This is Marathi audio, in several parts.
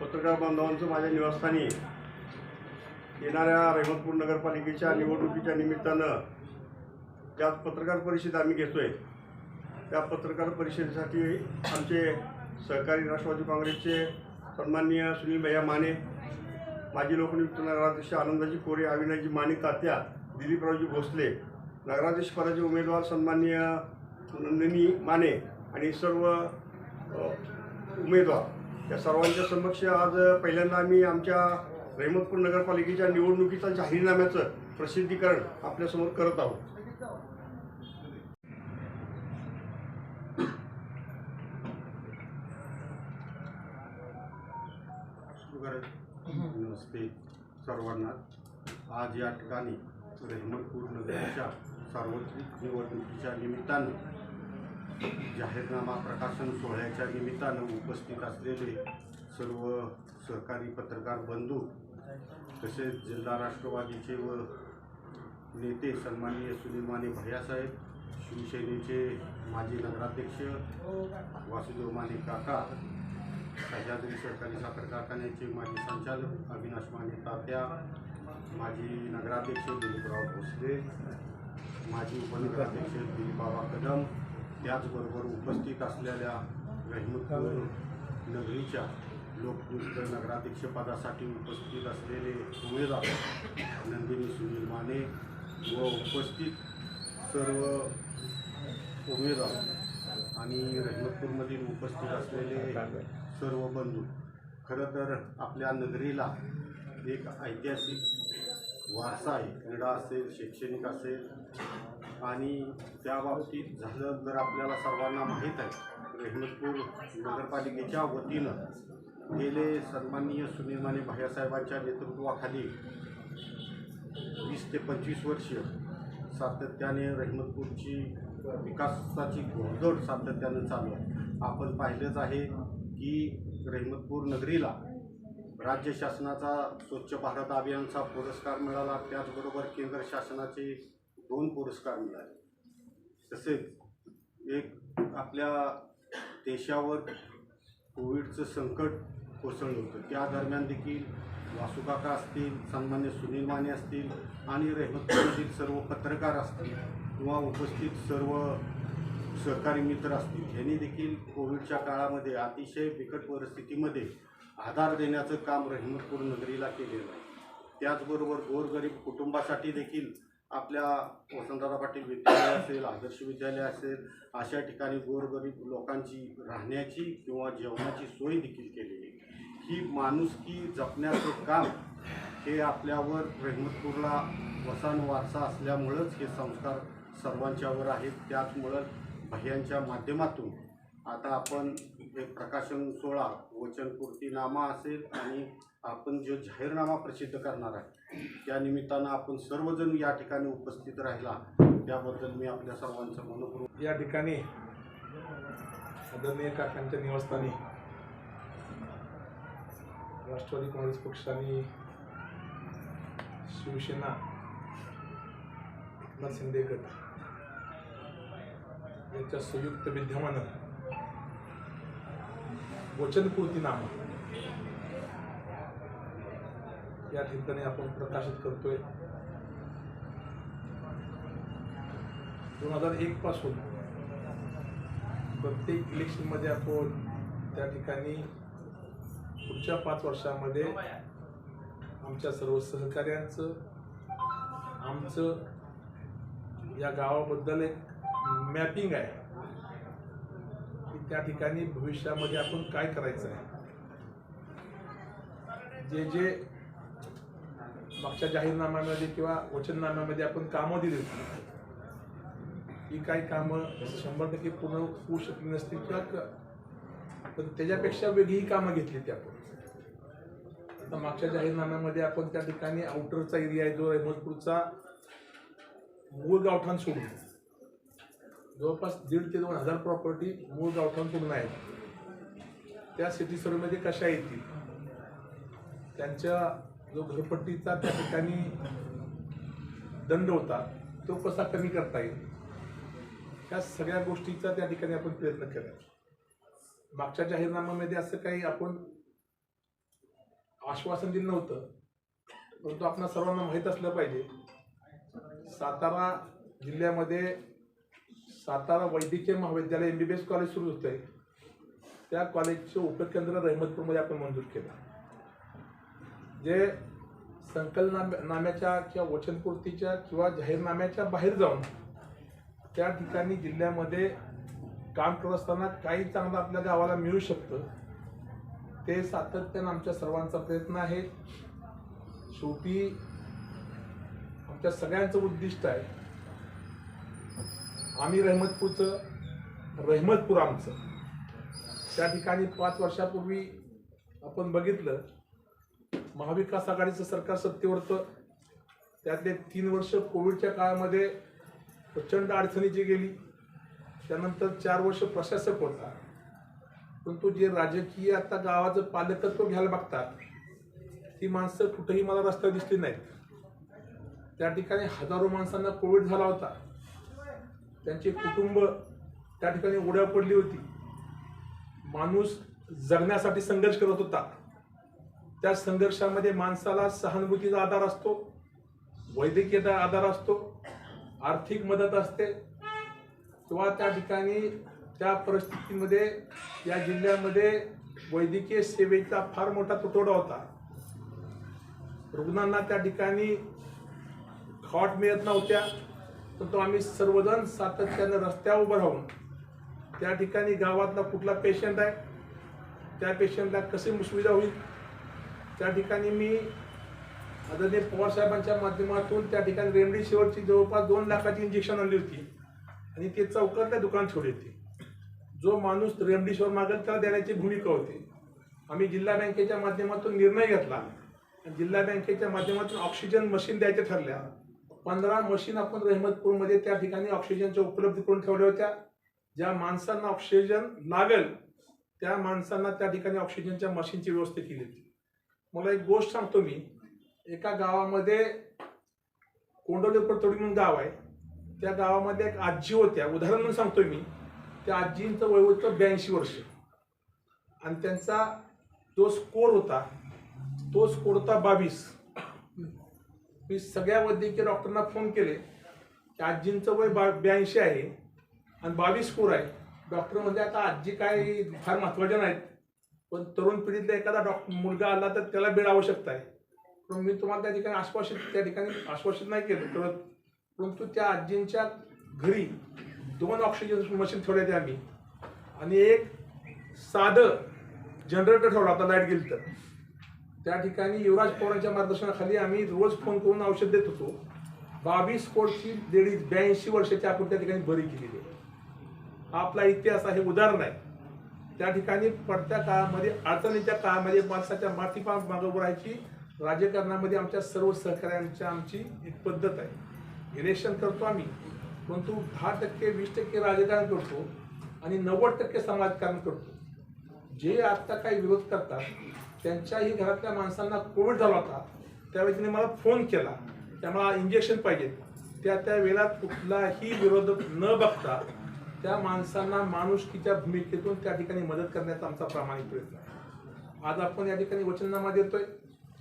पत्रकार बांधवांचं माझ्या निवासस्थानी येणाऱ्या रहमतपूर नगरपालिकेच्या निवडणुकीच्या निमित्तानं ज्या पत्रकार परिषद आम्ही घेतो आहे त्या पत्रकार परिषदेसाठी आमचे सहकारी राष्ट्रवादी काँग्रेसचे सन्माननीय सुनील भैया माने माजी लोकनियुक्त नगराध्यक्ष आनंदाजी कोरे अविनाशजी माने तात्या दिलीपरावजी भोसले नगराध्यक्ष पदाचे उमेदवार सन्माननीय नंदिनी माने आणि सर्व उमेदवार या सर्वांच्या समक्ष आज पहिल्यांदा आम्ही आमच्या रहमतपूर नगरपालिकेच्या निवडणुकीचा जाहीरनाम्याचं प्रसिद्धीकरण आपल्यासमोर करत आहोत. नमस्ते सर्वांना. आज या ठिकाणी रहमतपूर नगराच्या सार्वत्रिक निवडणुकीच्या निमित्तानं जाहीरनामा प्रकाशन सोहळ्याच्या निमित्तानं उपस्थित असलेले सर्व सहकारी पत्रकार बंधू तसेच जिल्हा राष्ट्रवादीचे व नेते सन्माननीय सुनील माने भैयासाहेब शिवसेनेचे माजी नगराध्यक्ष वासुदेव माने काका सह्याद्री सहकारी साखर कारखान्याचे माजी संचालक अविनाश माने तात्या माजी नगराध्यक्ष दिलीपराव भोसले माजी उपनगराध्यक्ष दिलीपबाबा कदम त्याचबरोबर उपस्थित असलेल्या रहमतपूर नगरीच्या लोकनृत्य नगराध्यक्षपदासाठी उपस्थित असलेले उमेदवार नंदिनी सुनील माने व उपस्थित सर्व उमेदवार आणि रहमतपूरमधील उपस्थित असलेले सर्व बंधू खरं तर आपल्या नगरीला एक ऐतिहासिक वारसा आहे. क्रीडा असेल शैक्षणिक असेल आणि त्या बाबतीत झालं जर आपल्याला सर्वांना माहीत आहे. रेहमतपूर नगरपालिकेच्या वतीनं गेले सन्माननीय सुनील माने भायासाहेबांच्या नेतृत्वाखाली वीस ते पंचवीस वर्ष सातत्याने रेहमतपूरची विकासाची घोडदौड सातत्यानं चालू आहे. आपण पाहिलंच आहे की रेहमतपूर नगरीला राज्य शासनाचा स्वच्छ भारत अभियानचा पुरस्कार मिळाला. त्याचबरोबर केंद्र शासनाचे दोन पुरस्कार मिळाले. तसेच एक आपल्या देशावर कोविडचं संकट कोसळलं होतं. त्या दरम्यान देखील वासुकाका असतील सन्मान्य सुनील माने असतील आणि रेहमतमधील सर्व पत्रकार असतील किंवा उपस्थित सर्व सहकारी मित्र असतील यांनी देखील कोविडच्या काळामध्ये अतिशय बिकट परिस्थितीमध्ये आधार देण्याचं काम रहिमतपूर नगरीला केलेलं आहे. त्याचबरोबर गोरगरीब कुटुंबासाठी देखील आपल्या वसंतदादा पाटील विद्यालय असेल आदर्श विद्यालय असेल अशा ठिकाणी गोरगरीब लोकांची राहण्याची किंवा जेवणाची सोय देखील केलेली. ही माणुसकी जपण्याचं काम हे आपल्यावर रेहमतपूरला वसान वारसा असल्यामुळंच हे संस्कार सर्वांच्यावर आहेत. त्याचमुळं भह्यांच्या माध्यमातून आता आपण एक प्रकाशन सोहळा वचनपूर्तीनामा असेल आणि आपण जो जाहीरनामा प्रसिद्ध करणार आहे त्या निमित्तानं आपण सर्वजण या ठिकाणी उपस्थित राहिला. त्याबद्दल मी आपल्या सर्वांचं मनपूर्वक या ठिकाणी आदरणीय काकांच्या निवासस्थानी राष्ट्रवादी काँग्रेस पक्षाने शिवसेना एकनाथ शिंदे गट यांच्या संयुक्त विद्यमानं वचनपूर्तीनामा या ठिकाणी आपण प्रकाशित करतोय. दोन हजार एक पासून प्रत्येक इलेक्शनमध्ये आपण त्या ठिकाणी पुढच्या पाच वर्षामध्ये आमच्या सर्व सहकार्यांचं आमचं या गावाबद्दल एक मॅपिंग आहे की त्या ठिकाणी भविष्यामध्ये आपण काय करायचं आहे. जे जे मागच्या जाहीरनाम्यामध्ये किंवा वचननाम्यामध्ये आपण कामं दिली होती. ही काही कामं शंभर टक्के पूर्ण होऊ शकली नसतील किंवा पण त्याच्यापेक्षा वेगळी कामं घेतली ती आपण. आता मागच्या जाहीरनाम्यामध्ये आपण त्या ठिकाणी आउटरचा एरिया आहे जो अहमदपूरचा मूळ गावठाण सोडून. जवळपास दीड ते दोन हजार प्रॉपर्टी मूळ गावठाण सोडून आहेत. त्या सिटी सर्वेमध्ये कशा येतील? त्यांच्या जो घरपट्टीचा त्या ठिकाणी दंड होता तो कसा कमी करता येईल? त्या सगळ्या गोष्टीचा त्या ठिकाणी आपण प्रयत्न केला. मागच्या जाहीरनाम्यामध्ये असं काही आपण आश्वासन दिलं नव्हतं परंतु आपणा सर्वांना माहीत असलं पाहिजे सातारा जिल्ह्यामध्ये सातारा वैद्यकीय महाविद्यालय M B B S college सुरू होतं आहे त्या कॉलेजचे उपकेंद्र रहमतपूरमध्ये आपण मंजूर केलं. जे संकलनाम्याच्या किंवा वचनपूर्तीच्या किंवा जाहीरनाम्याच्या बाहेर जाऊन त्या ठिकाणी जिल्ह्यामध्ये काम करत असताना काही चांगलं आपल्या गावाला मिळू शकतं ते सातत्यानं आमच्या सर्वांचा प्रयत्न आहे. शेवटी आमच्या सगळ्यांचं उद्दिष्ट आहे आम्ही रहमतपूरचं रहमतपूर आमचं. त्या ठिकाणी पाच वर्षापूर्वी आपण बघितलं महाविकास आघाडीचं सरकार सत्तेवर होतं त्यातले तीन वर्ष कोविडच्या काळामध्ये प्रचंड अडचणीची गेली त्यानंतर चार वर्ष प्रशासक होता. परंतु जे राजकीय आता गावाचं पालकत्व घ्यायला बघतात ती माणसं कुठेही मला रस्त्यावर दिसली नाहीत. त्या ठिकाणी हजारो माणसांना कोविड झाला होता. त्यांचे कुटुंब त्या ठिकाणी उड्या पडली होती. माणूस जगण्यासाठी संघर्ष करत होता. त्या संघर्षामध्ये माणसाला सहानुभूतीचा आधार असतो वैद्यकीयचा आधार असतो आर्थिक मदत असते. किंवा त्या ठिकाणी त्या परिस्थितीमध्ये या जिल्ह्यामध्ये वैद्यकीय सेवेचा फार मोठा तुटवडा होता. रुग्णांना त्या ठिकाणी खाट मिळत नव्हत्या परंतु आम्ही सर्वजण सातत्यानं रस्त्यावर उभं राहून त्या ठिकाणी गावातला कुठला पेशंट आहे त्या पेशंटला कशी सुविधा होईल त्या ठिकाणी मी आदरणीय पवारसाहेबांच्या माध्यमातून त्या ठिकाणी रेमडेसिवीरची जवळपास दोन लाखाची इंजेक्शन आणली होती. आणि ते चौकातल्या दुकान ठेवली होती. जो माणूस रेमडेसिवीर मागेल त्याला देण्याची भूमिका होती. आम्ही जिल्हा बँकेच्या माध्यमातून निर्णय घेतला. आणि जिल्हा बँकेच्या माध्यमातून ऑक्सिजन मशीन द्यायच्या ठरल्या. पंधरा मशीन आपण रहमतपूरमध्ये त्या ठिकाणी ऑक्सिजनच्या उपलब्ध करून ठेवल्या होत्या. ज्या माणसांना ऑक्सिजन लागेल त्या माणसांना त्या ठिकाणी ऑक्सिजनच्या मशीनची व्यवस्था केली होती. मला एक गोष्ट सांगतो मी. एका गावामध्ये कोंडवलेपर तोडी म्हणून गाव आहे. त्या गावामध्ये एक आजी होत्या. उदाहरण म्हणून सांगतोय मी. त्या आजींचं वय होतं ब्याऐंशी वर्ष. आणि त्यांचा जो स्कोर होता तो स्कोर होता बावीस. मी सगळ्या वैद्यकीय डॉक्टरांना फोन केले. की आजींचं वय बा ब्याऐंशी आहे. आणि बावीस स्कोर आहे. डॉक्टर म्हणजे आता आजी काय फार महत्त्वाच्या नाहीत. पण तरुण पिढीतला एखादा डॉक्टर मुलगा आला तर त्याला बेड आवश्यकता आहे. पण मी तुम्हाला त्या ठिकाणी आश्वासित त्या ठिकाणी आश्वासित नाही केलं करत. परंतु त्या आजींच्या घरी दोन ऑक्सिजन मशीन ठेवल्या त्या आम्ही. आणि एक साधं जनरेटर ठेवला होता लाइट गेली तर. त्या ठिकाणी युवराज पवारांच्या मार्गदर्शनाखाली आम्ही रोज फोन करून औषध देत होतो. बावीस कोटची लेडीज ब्याऐंशी वर्षाची आपण त्या ठिकाणी बरी केलेली आहे. आपला इतिहास आहे उदाहरण आहे. त्या ठिकाणी पडत्या काळामध्ये अडचणीच्या काळामध्ये माणसाच्या मातीपा मागं राहायची राजकारणामध्ये आमच्या सर्व सहकार्यांच्या आमची एक पद्धत आहे. इलेक्शन करतो आम्ही परंतु दहा टक्के वीस टक्के राजकारण करतो आणि नव्वद टक्के समाजकारण करतो. जे आत्ता काही विरोध करतात त्यांच्याही घरातल्या माणसांना कोविड झाला होता त्यावेळी तिने मला फोन केला. त्यामुळे इंजेक्शन पाहिजे त्या त्या वेळात कुठलाही विरोध न बघता त्या माणसांना माणुसकीच्या भूमिकेतून त्या ठिकाणी मदत करण्याचा आमचा प्रामाणिक प्रयत्न आहे. आज आपण या ठिकाणी वचननामा देतोय.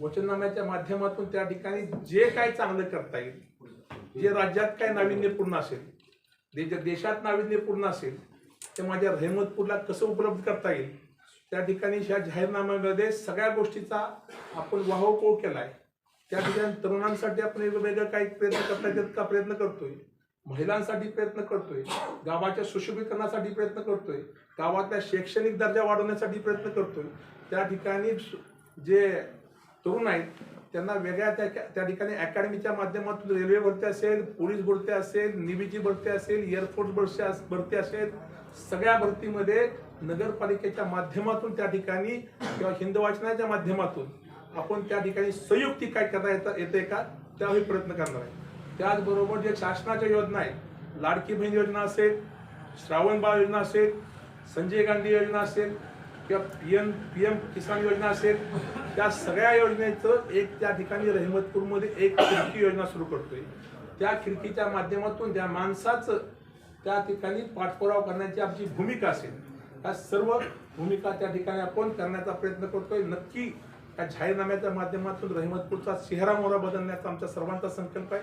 वचननाम्याच्या माध्यमातून त्या ठिकाणी जे काय चांगलं करता येईल जे राज्यात काय नाविन्यपूर्ण असेल जे देशात नाविन्यपूर्ण असेल ते माझ्या रहमतपूरला कसं उपलब्ध करता येईल त्या ठिकाणी ह्या जाहीरनाम्यामध्ये सगळ्या गोष्टीचा आपण वाहोपोळ केला आहे त्या ठिकाणी तरुणांसाठी आपण वेगवेगळं काही प्रयत्न करता येतात का प्रयत्न करतोय? महिलांसाठी प्रयत्न करतोय गावाच्या सुशोभीकरणासाठी प्रयत्न करतोय गावातल्या शैक्षणिक दर्जा वाढवण्यासाठी प्रयत्न करतोय. त्या ठिकाणी जे तरुण आहेत त्यांना वेगळ्या त्या त्या ठिकाणी अकॅडमीच्या माध्यमातून रेल्वे भरती असेल पोलीस भरती असेल निवीची भरती असेल एअरफोर्स भरती भरती असेल सगळ्या भरतीमध्ये नगरपालिकेच्या माध्यमातून त्या ठिकाणी किंवा हिंद वाचनाच्या माध्यमातून आपण त्या ठिकाणी संयुक्ती काय करता येतं येते का? त्यावेळी प्रयत्न करणार आहे. त्याचबरोबर जे शासनाच्या योजना आहेत लाडकी बहीण योजना असेल श्रावण बाळ योजना असेल संजय गांधी योजना असेल किंवा P M P M Kisan योजना असेल त्या सगळ्या योजनेचं एक त्या ठिकाणी रहिमतपूरमध्ये एक खिडकी योजना सुरू करतोय. त्या खिडकीच्या माध्यमातून त्या माणसाचं त्या ठिकाणी पाठपुरावा करण्याची आमची भूमिका असेल ह्या सर्व भूमिका त्या ठिकाणी आपण करण्याचा प्रयत्न करतोय. नक्की या जाहीरनाम्याच्या माध्यमातून रहिमतपूरचा चेहरा मोहरा बदलण्याचा आमचा सर्वांचा संकल्प आहे.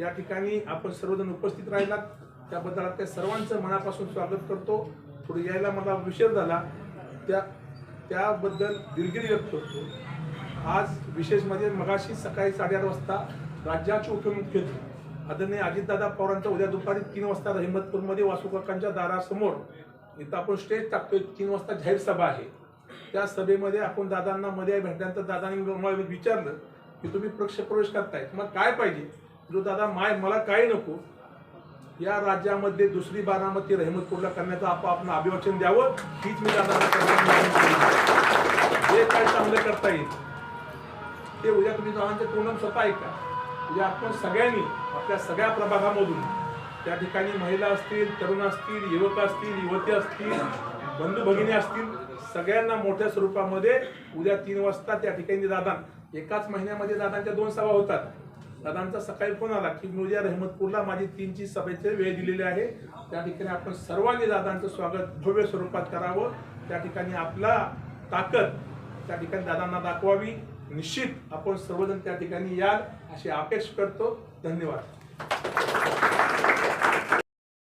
या ठिकाणी आपण सर्वजण उपस्थित राहिलात. त्याबद्दल त्या सर्वांचं मनापासून स्वागत करतो. पुढे यायला मला विषय झाला. त्या त्याबद्दल दिलगिरी व्यक्त करतो. आज विशेष म्हणजे मगाशी सकाळी साडेआठ वाजता राज्याचे उपमुख्यमंत्री आदरणीय अजितदादा पवारांच्या उद्या दुपारी तीन वाजता हिंमतपूरमध्ये वासुकाकांच्या दारासमोर इथं आपण स्टेज टाकतोय. तीन वाजता जाहीर सभा आहे. त्या सभेमध्ये आपण दादांना मध्ये भेटल्यानंतर दादांनी विचारलं की तुम्ही पक्ष प्रवेश करताय मग काय पाहिजे? जो दादा माय मला काही नको या राज्यामध्ये दुसरी बारामती रहमतपूरला करण्याचं आप आपण अभिवाचन द्यावं हीच मी दादा जे काय चांगलं करता येईल ते उद्या तुम्ही दोघांचे पूर्ण स्वतः ऐका उद्या आपण सगळ्यांनी आपल्या सगळ्या प्रभागामधून त्या ठिकाणी महिला असतील तरुण असतील युवक असतील युवती असतील बंधू भगिनी असतील सगळ्यांना मोठ्या स्वरूपामध्ये उद्या तीन वाजता त्या ठिकाणी दादा एकाच महिन्यामध्ये दादांच्या दोन सभा होतात. दादांचा सकाळी फोन आला की मी उद्या रहमतपूरला माझी तीनची सभेचे वेळ दिलेली आहे. त्या ठिकाणी आपण सर्वांनी दादांचं स्वागत भव्य स्वरूपात करावं. त्या ठिकाणी आपला ताकद त्या ठिकाणी दादांना दाखवावी. निश्चित आपण सर्वजण त्या ठिकाणी याल अशी अपेक्षा करतो. धन्यवाद.